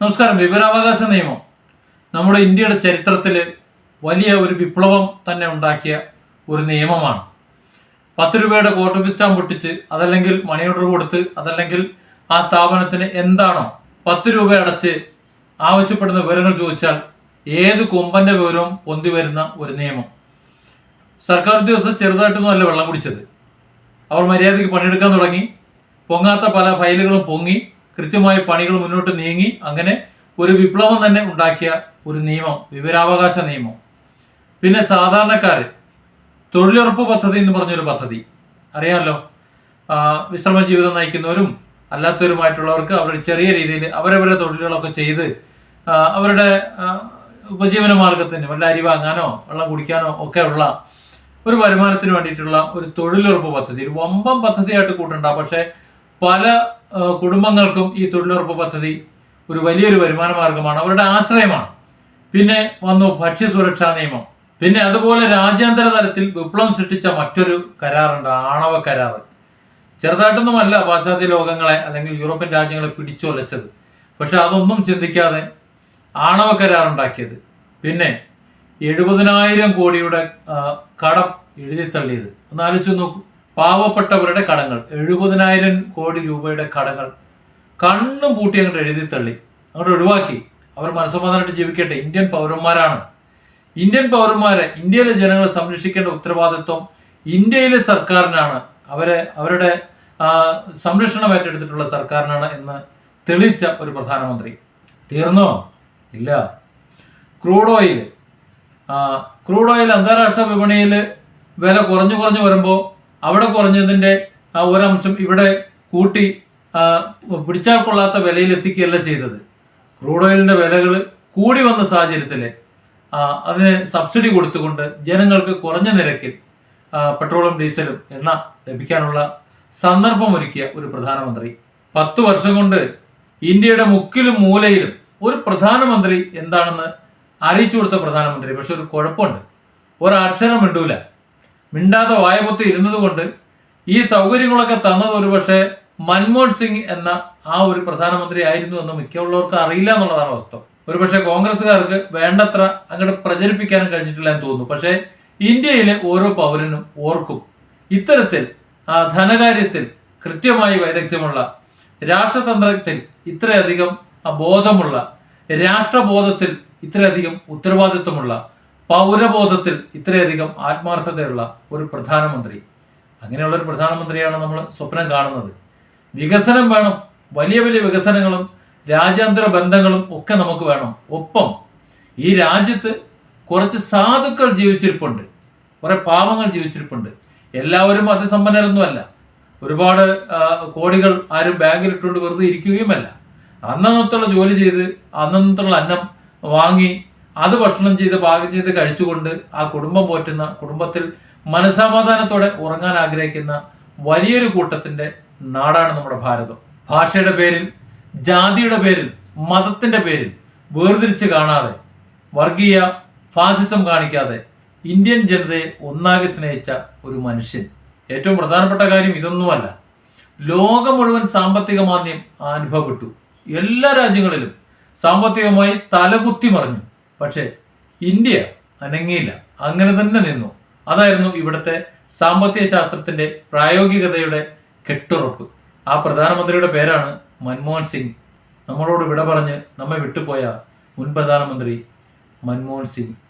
നമസ്കാരം. വിവരാവകാശ നിയമം. നമ്മുടെ ഇന്ത്യയുടെ ചരിത്രത്തിൽ വലിയ ഒരു വിപ്ലവം തന്നെ ഉണ്ടാക്കിയ ഒരു നിയമമാണ്. പത്ത് രൂപയുടെ കോട്ടോഫീസ് സ്റ്റാമ്പ് പൊട്ടിച്ച് അതല്ലെങ്കിൽ മണി ഓർഡർ കൊടുത്ത് അതല്ലെങ്കിൽ ആ സ്ഥാപനത്തിന് എന്താണോ പത്ത് രൂപ അടച്ച് ആവശ്യപ്പെടുന്ന വിവരങ്ങൾ ചോദിച്ചാൽ ഏത് കൊമ്പന്റെ വിവരവും പൊന്തി വരുന്ന ഒരു നിയമം. സർക്കാർ ഉദ്യോഗസ്ഥർ ചെറുതായിട്ടൊന്നും അല്ല വെള്ളം കുടിച്ചത്. അവർ മര്യാദയ്ക്ക് പണിയെടുക്കാൻ തുടങ്ങി. പൊങ്ങാത്ത പല ഫയലുകളും പൊങ്ങി. കൃത്യമായി പണികൾ മുന്നോട്ട് നീങ്ങി അങ്ങനെ ഒരു വിപ്ലവം തന്നെ ഉണ്ടാക്കിയ ഒരു നിയമം വിവരാവകാശ നിയമം. പിന്നെ സാധാരണക്കാർ തൊഴിലുറപ്പ് പദ്ധതി എന്ന് പറഞ്ഞൊരു പദ്ധതി. അറിയാമല്ലോ വിശ്രമ ജീവിതം നയിക്കുന്നവരും അല്ലാത്തവരുമായിട്ടുള്ളവർക്ക് അവരുടെ ചെറിയ രീതിയിൽ അവരവരുടെ തൊഴിലുകളൊക്കെ ചെയ്ത് അവരുടെ ഉപജീവന മാർഗത്തിന് വല്ല അരി വാങ്ങാനോ വെള്ളം കുടിക്കാനോ ഒക്കെ ഉള്ള ഒരു വരുമാനത്തിന് വേണ്ടിയിട്ടുള്ള ഒരു തൊഴിലുറപ്പ് പദ്ധതി. ഒരു വമ്പം പദ്ധതിയായിട്ട് കൂട്ടണ്ട. പക്ഷേ പല കുടുംബങ്ങൾക്കും ഈ തൊഴിലുറപ്പ് പദ്ധതി ഒരു വലിയൊരു വരുമാന മാർഗമാണ്. അവരുടെ ആശ്രയമാണ്. പിന്നെ വന്നു ഭക്ഷ്യസുരക്ഷാ നിയമം. പിന്നെ അതുപോലെ രാജ്യാന്തര തലത്തിൽ വിപ്ലവം സൃഷ്ടിച്ച മറ്റൊരു കരാറുണ്ട് ആണവ കരാർ ചെറുതായിട്ടൊന്നുമല്ല പാശ്ചാത്യ ലോകങ്ങളെ അല്ലെങ്കിൽ യൂറോപ്യൻ രാജ്യങ്ങളെ പിടിച്ചൊലച്ചത് പക്ഷെ അതൊന്നും ചിന്തിക്കാതെ ആണവ കരാർ ഉണ്ടാക്കിയത് പിന്നെ എഴുപതിനായിരം കോടിയുടെ കടം എഴുതിത്തള്ളിയത്. ഒന്ന് ആലോചിച്ച് നോക്കൂ. പാവപ്പെട്ടവരുടെ കടങ്ങൾ. എഴുപതിനായിരം കോടി രൂപയുടെ കടങ്ങൾ. കണ്ണും പൂട്ടി അങ്ങോട്ട് എഴുതി തള്ളി. അങ്ങോട്ട് ഒഴിവാക്കി. അവർ മനസ്സമാധാനമായിട്ട് ജീവിക്കട്ടെ. ഇന്ത്യൻ പൗരന്മാരാണ്. ഇന്ത്യൻ പൗരന്മാരെ ഇന്ത്യയിലെ ജനങ്ങളെ സംരക്ഷിക്കേണ്ട ഉത്തരവാദിത്വം ഇന്ത്യയിലെ സർക്കാരിനാണ്. അവരെ അവരുടെ സംരക്ഷണം ഏറ്റെടുത്തിട്ടുള്ള സർക്കാരിനാണ് എന്ന് തെളിയിച്ച ഒരു പ്രധാനമന്ത്രി. തീർന്നോ? ഇല്ല. Crude oil. ക്രൂഡ് ഓയിൽ അന്താരാഷ്ട്ര വിപണിയിൽ വില കുറഞ്ഞു കുറഞ്ഞു വരുമ്പോൾ അവിടെ കുറഞ്ഞതിന്റെ ആ ഒരംശം ഇവിടെ കൂട്ടി പിടിച്ചാൽ കൊള്ളാത്ത വിലയിൽ എത്തിക്കുകയല്ല ചെയ്തത്. ക്രൂഡ് ഓയിലിന്റെ വിലകൾ കൂടി വന്ന സാഹചര്യത്തിൽ അതിന് സബ്സിഡി കൊടുത്തുകൊണ്ട് ജനങ്ങൾക്ക് കുറഞ്ഞ നിരക്കിൽ പെട്രോളും ഡീസലും എണ്ണ ലഭിക്കാനുള്ള സന്ദർഭമൊരുക്കിയ ഒരു പ്രധാനമന്ത്രി. പത്ത് വർഷം കൊണ്ട് ഇന്ത്യയുടെ മുക്കിലും മൂലയിലും ഒരു പ്രധാനമന്ത്രി എന്താണെന്ന് അറിയിച്ചു കൊടുത്ത പ്രധാനമന്ത്രി പക്ഷെ ഒരു കുഴപ്പമുണ്ട്. ഒരക്ഷരം മിണ്ടൂല. മിണ്ടാതെ വായപൊത്തി ഇരുന്നത് കൊണ്ട് ഈ സൗകര്യങ്ങളൊക്കെ തന്നത് ഒരുപക്ഷെ മൻമോഹൻ സിംഗ് എന്ന ആ ഒരു പ്രധാനമന്ത്രി ആയിരുന്നു എന്ന് മിക്കുള്ളവർക്ക് അറിയില്ല എന്നുള്ളതാണ് വസ്തു ഒരുപക്ഷെ കോൺഗ്രസ്സുകാർക്ക് വേണ്ടത്ര അങ്ങോട്ട് പ്രചരിപ്പിക്കാനും കഴിഞ്ഞിട്ടില്ല എന്ന് തോന്നുന്നു. പക്ഷേ ഇന്ത്യയിലെ ഓരോ പൗരനും ഓർക്കും ഇത്തരത്തിൽ ആ ധനകാര്യത്തിൽ കൃത്യമായി വൈദഗ്ധ്യമുള്ള രാഷ്ട്രതന്ത്രത്തിൽ ഇത്രയധികം ബോധമുള്ള രാഷ്ട്രബോധത്തിൽ ഇത്രയധികം ഉത്തരവാദിത്വമുള്ള പൗരബോധത്തിൽ ഇത്രയധികം ആത്മാർത്ഥതയുള്ള ഒരു പ്രധാനമന്ത്രി. അങ്ങനെയുള്ള ഒരു പ്രധാനമന്ത്രിയാണ് നമ്മൾ സ്വപ്നം കാണുന്നത്. വികസനം വേണം. വലിയ വലിയ വികസനങ്ങളും രാജ്യാന്തര ബന്ധങ്ങളും ഒക്കെ നമുക്ക് വേണം. ഒപ്പം ഈ രാജ്യത്ത് കുറച്ച് സാധുക്കൾ ജീവിച്ചിരിപ്പുണ്ട്. കുറെ പാവങ്ങൾ ജീവിച്ചിരിപ്പുണ്ട്. എല്ലാവരും അതിസമ്പന്നരൊന്നുമല്ല ഒരുപാട് കോടികൾ ആരും ബാങ്കിൽ ഇട്ടുകൊണ്ട് വെറുതെ ഇരിക്കുകയുമല്ല. അന്നന്നത്തുള്ള ജോലി ചെയ്ത് അന്നന്നത്തുള്ള അന്നം വാങ്ങി അത് ഭക്ഷണം ചെയ്ത് പാകം ചെയ്ത് കഴിച്ചുകൊണ്ട് ആ കുടുംബം പോറ്റുന്ന കുടുംബത്തിൽ മനസമാധാനത്തോടെ ഉറങ്ങാൻ ആഗ്രഹിക്കുന്ന വലിയൊരു കൂട്ടത്തിന്റെ നാടാണ് നമ്മുടെ ഭാരതം. ഭാഷയുടെ പേരിൽ ജാതിയുടെ പേരിൽ മതത്തിന്റെ പേരിൽ വേർതിരിച്ച് കാണാതെ വർഗീയ ഫാസിസം കാണിക്കാതെ ഇന്ത്യൻ ജനതയെ ഒന്നാകെ സ്നേഹിച്ച ഒരു മനുഷ്യൻ. ഏറ്റവും പ്രധാനപ്പെട്ട കാര്യം ഇതൊന്നുമല്ല. ലോകം മുഴുവൻ സാമ്പത്തിക മാന്ദ്യം അനുഭവപ്പെട്ടു. എല്ലാ രാജ്യങ്ങളിലും സാമ്പത്തികമായി തലകുത്തി മറിഞ്ഞു. പക്ഷേ ഇന്ത്യ അനങ്ങിയില്ല. അങ്ങനെ തന്നെ നിന്നു. അതായിരുന്നു ഇവിടുത്തെ സാമ്പത്തിക ശാസ്ത്രത്തിന്റെ പ്രായോഗികതയുടെ കെട്ടുറപ്പ്. ആ പ്രധാനമന്ത്രിയുടെ പേരാണ് മൻമോഹൻ സിംഗ്. നമ്മളോട് വിട പറഞ്ഞ് നമ്മെ വിട്ടുപോയ മുൻ പ്രധാനമന്ത്രി മൻമോഹൻ സിംഗ്.